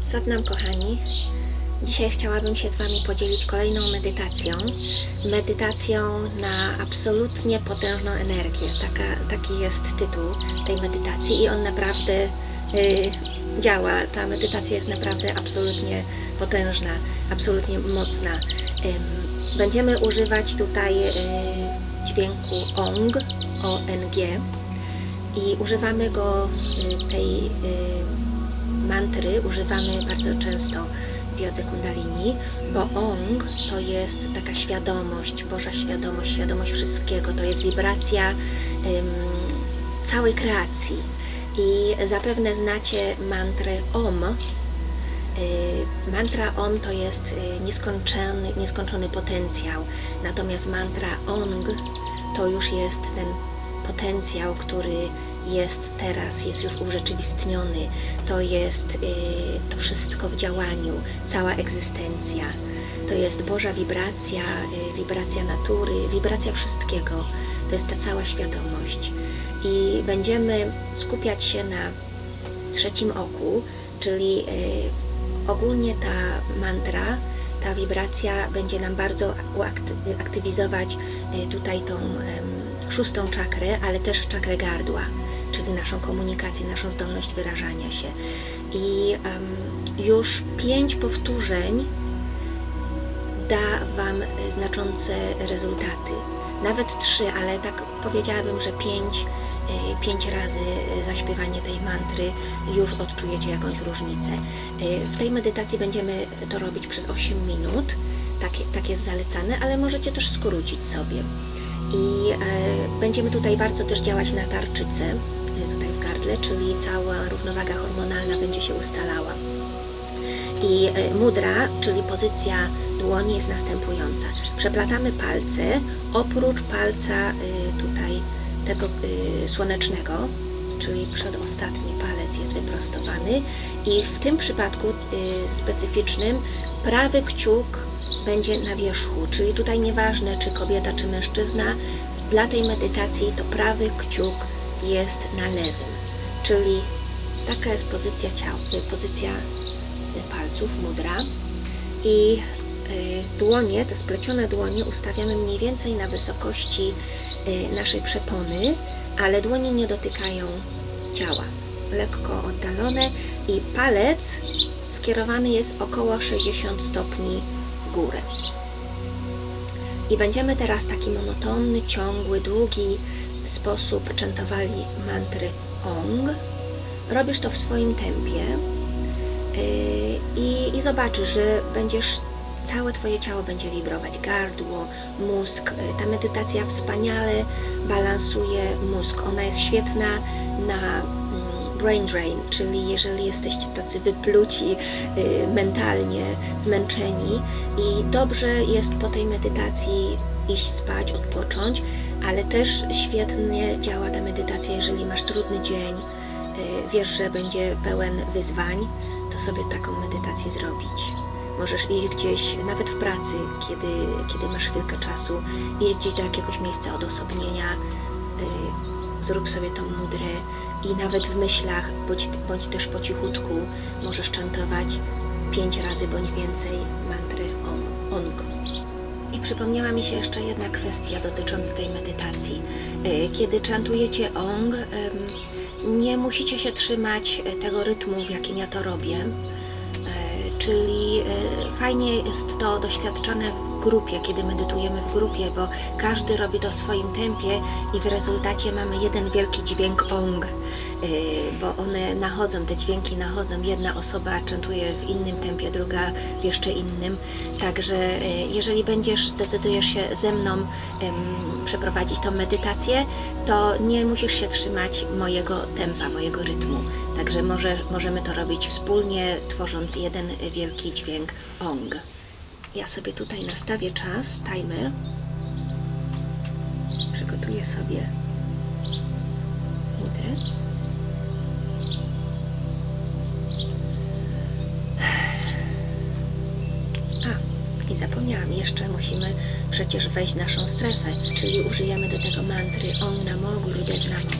Satnam, kochani. Dzisiaj chciałabym się z Wami podzielić kolejną medytacją. Medytacją na absolutnie potężną energię. Taka, taki jest tytuł tej medytacji i on naprawdę y, działa. Ta medytacja jest naprawdę absolutnie potężna, absolutnie mocna. Będziemy używać tutaj y, dźwięku ONG, ONG i używamy go, tej y, mantry używamy bardzo często w jodze kundalini, bo ONG to jest taka świadomość, Boża świadomość, świadomość wszystkiego, to jest wibracja całej kreacji. I zapewne znacie mantrę OM. Y, Mantra OM to jest y, nieskończony, nieskończony potencjał, natomiast mantra ONG to już jest ten potencjał, który jest teraz, jest już urzeczywistniony. To jest y, to wszystko w działaniu, cała egzystencja. To jest Boża wibracja, y, wibracja natury, wibracja wszystkiego. To jest ta cała świadomość. I będziemy skupiać się na trzecim oku, czyli y, ogólnie ta mantra, ta wibracja będzie nam bardzo aktywizować tutaj tą szóstą czakrę, ale też czakrę gardła, czyli naszą komunikację, naszą zdolność wyrażania się. I em, już pięć powtórzeń da Wam znaczące rezultaty. Nawet trzy, ale tak powiedziałabym, że pięć, y, pięć razy y, zaśpiewanie tej mantry już odczujecie jakąś różnicę. Y, W tej medytacji będziemy to robić przez 8 minut, tak, tak jest zalecane, ale możecie też skrócić sobie. I e, będziemy tutaj bardzo też działać na tarczycę, e, tutaj w gardle, czyli cała równowaga hormonalna będzie się ustalała. I e, mudra, czyli pozycja dłoni jest następująca. Przeplatamy palce, oprócz palca tutaj tego słonecznego, czyli przedostatni palec jest wyprostowany i w tym przypadku specyficznym prawy kciuk będzie na wierzchu, czyli tutaj nieważne czy kobieta czy mężczyzna, dla tej medytacji to prawy kciuk jest na lewym, czyli taka jest pozycja ciała, y, pozycja y, palców, mudra. I y, dłonie, te splecione dłonie ustawiamy mniej więcej na wysokości naszej przepony, ale dłonie nie dotykają ciała. Lekko oddalone i palec skierowany jest około 60 stopni w górę. I będziemy teraz taki monotonny, ciągły, długi sposób czętowali mantry ONG. Robisz to w swoim tempie yy, i, i zobaczysz, że będziesz całe Twoje ciało będzie wibrować, gardło, mózg. Y, Ta medytacja wspaniale balansuje mózg. Ona jest świetna na brain drain, czyli jeżeli jesteście tacy wypluci y, mentalnie, zmęczeni i dobrze jest po tej medytacji iść spać, odpocząć, ale też świetnie działa ta medytacja, jeżeli masz trudny dzień, y, wiesz, że będzie pełen wyzwań, to sobie taką medytację zrobić. Możesz iść gdzieś, nawet w pracy, kiedy, kiedy masz chwilkę czasu, iść gdzieś do jakiegoś miejsca odosobnienia, y, zrób sobie tą mudrę i nawet w myślach, bądź, bądź też po cichutku, możesz czantować pięć razy bądź więcej mantry on, ONG. I przypomniała mi się jeszcze jedna kwestia dotycząca tej medytacji. Y, Kiedy czantujecie ONG, nie musicie się trzymać y, tego rytmu, w jakim ja to robię. E, Czyli e, fajnie jest to doświadczone grupie, kiedy medytujemy w grupie, bo każdy robi to w swoim tempie i w rezultacie mamy jeden wielki dźwięk ong, e, bo one nachodzą, te dźwięki nachodzą. Jedna osoba czantuje w innym tempie, druga w jeszcze innym. Także e, jeżeli będziesz, zdecydujesz się ze mną przeprowadzić tą medytację, to nie musisz się trzymać mojego tempa, mojego rytmu. Także może, możemy to robić wspólnie, tworząc jeden wielki dźwięk ong. Ja sobie tutaj nastawię czas, timer. Przygotuję sobie mudrę. A, i zapomniałam, jeszcze musimy przecież wejść naszą strefę, czyli użyjemy do tego mantry Om Namo Gurudev Namo.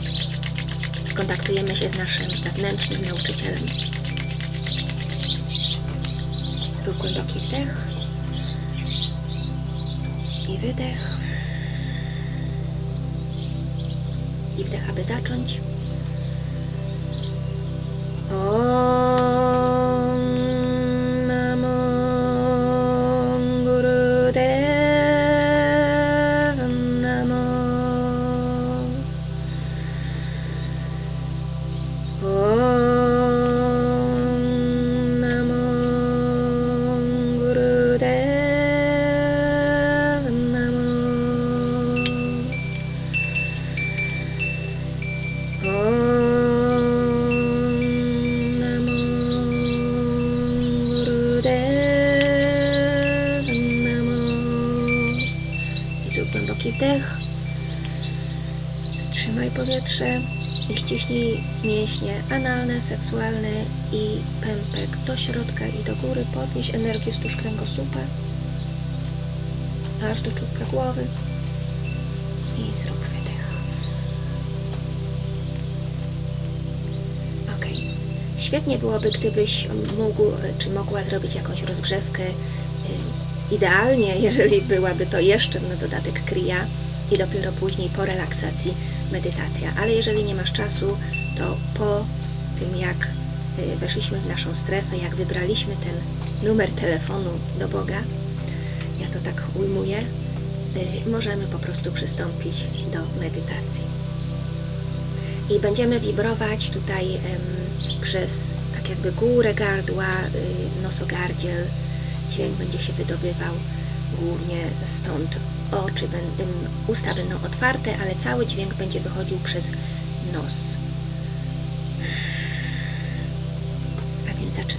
Skontaktujemy się z naszym wewnętrznym nauczycielem. Zrób głęboki wdech wydech. I wdech, aby zacząć. Om ściśnij mięśnie analne, seksualne i pępek do środka i do góry. Podnieś energię wzdłuż kręgosłupa aż do czubka głowy i zrób wydech. Ok. Świetnie byłoby, gdybyś mógł czy mogła zrobić jakąś rozgrzewkę. Idealnie, jeżeli byłaby to jeszcze na dodatek kriya i dopiero później po relaksacji medytacja. Ale jeżeli nie masz czasu, to po tym jak y, weszliśmy w naszą strefę, jak wybraliśmy ten numer telefonu do Boga, ja to tak ujmuję, y, możemy po prostu przystąpić do medytacji. I będziemy wibrować tutaj przez tak jakby górę gardła, y, nosogardziel. Dźwięk będzie się wydobywał głównie stąd. Oczy, usta będą otwarte, ale cały dźwięk będzie wychodził przez nos. A więc zaczynamy.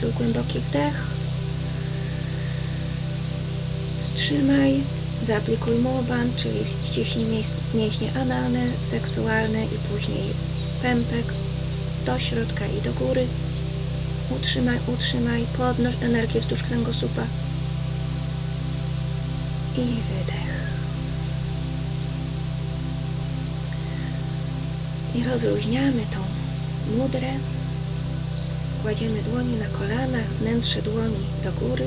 Zrób głęboki wdech. Wstrzymaj, zaaplikuj moban, czyli ściśnij mięśnie analne, seksualne i później pępek do środka i do góry. Utrzymaj, utrzymaj, podnoś energię wzdłuż kręgosłupa. I wydech. I rozluźniamy tą mudrę. Kładziemy dłonie na kolanach, wnętrze dłoni do góry.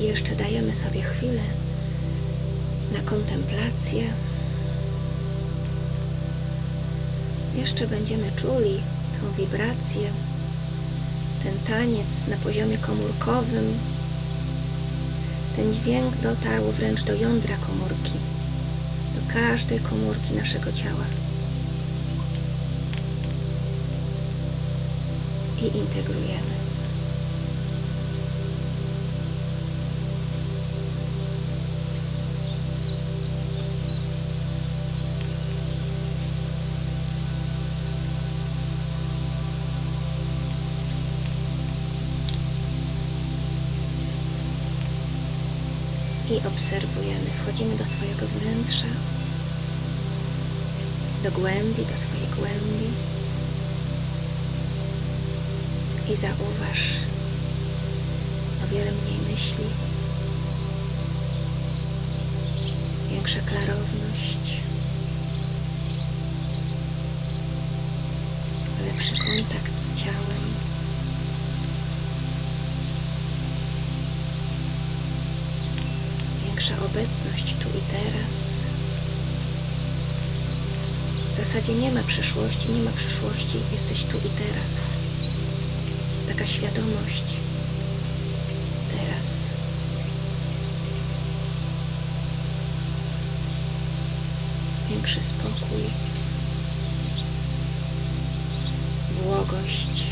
I jeszcze dajemy sobie chwilę na kontemplację. Jeszcze będziemy czuli tą wibrację, ten taniec na poziomie komórkowym. Ten dźwięk dotarł wręcz do jądra komórki, do każdej komórki naszego ciała. I integrujemy. I obserwujemy. Wchodzimy do swojego wnętrza, do głębi, do swojej głębi i zauważ o wiele mniej myśli, większa klarowność, lepszy kontakt z ciałem. Większa obecność tu i teraz. zasadzie nie ma przyszłości, nie ma przyszłości, jesteś tu i teraz. Taka świadomość teraz. Większy spokój, błogość.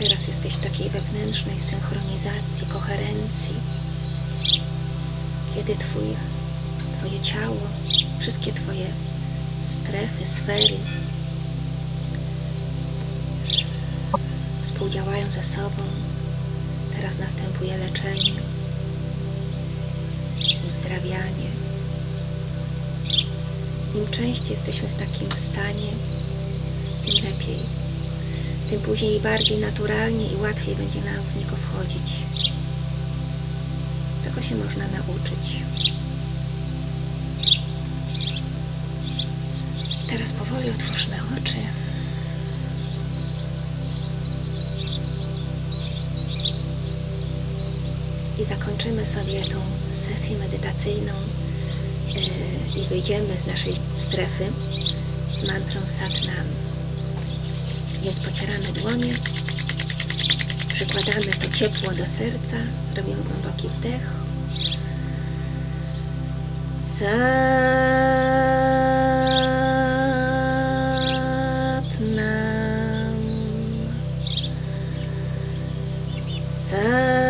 Teraz jesteś w takiej wewnętrznej synchronizacji, koherencji, kiedy twój, Twoje ciało, wszystkie Twoje strefy, sfery współdziałają ze sobą. Teraz następuje leczenie, uzdrawianie. Im częściej jesteśmy w takim stanie, tym lepiej tym później bardziej naturalnie i łatwiej będzie nam w niego wchodzić. Tego się można nauczyć. Teraz powoli otwórzmy oczy. I zakończymy sobie tą sesję medytacyjną yy, i wyjdziemy z naszej strefy z mantrą Satnam. Więc pocieramy dłonie, przykładamy to ciepło do serca, robimy głęboki wdech. Satnam. Satnam.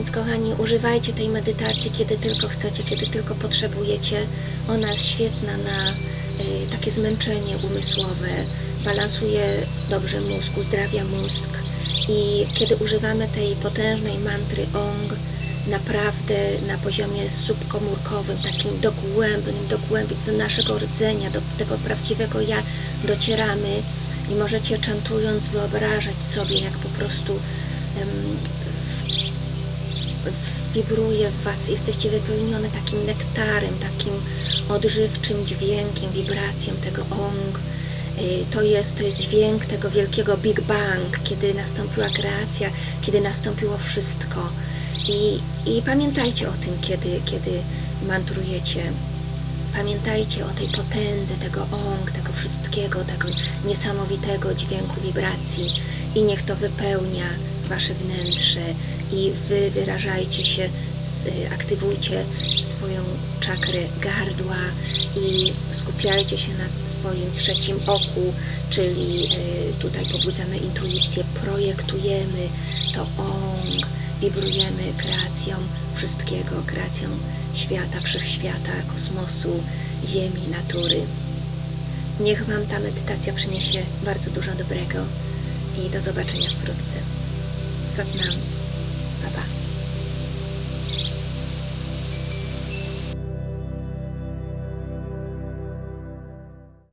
Więc, kochani, używajcie tej medytacji, kiedy tylko chcecie, kiedy tylko potrzebujecie. Ona jest świetna na y, takie zmęczenie umysłowe, balansuje dobrze mózg, uzdrawia mózg. I kiedy używamy tej potężnej mantry ONG, naprawdę na poziomie subkomórkowym, takim dogłębnym, dogłębnym do naszego rdzenia, do tego prawdziwego ja docieramy i możecie czantując wyobrażać sobie, jak po prostu wibruje w Was, jesteście wypełnione takim nektarem, takim odżywczym dźwiękiem, wibracją tego ONG. Y, To jest, to jest dźwięk tego wielkiego Big Bang, kiedy nastąpiła kreacja, kiedy nastąpiło wszystko. I, i pamiętajcie o tym, kiedy, kiedy mantrujecie. Pamiętajcie o tej potędze tego ONG, tego wszystkiego, tego niesamowitego dźwięku wibracji i niech to wypełnia Wasze wnętrze i Wy wyrażajcie się, aktywujcie swoją czakrę gardła i skupiajcie się na swoim trzecim oku, czyli y, tutaj pobudzamy intuicję, projektujemy to ONG, wibrujemy kreacją wszystkiego, kreacją świata, wszechświata, kosmosu, ziemi, natury. Niech Wam ta medytacja przyniesie bardzo dużo dobrego i do zobaczenia wkrótce. Satnam.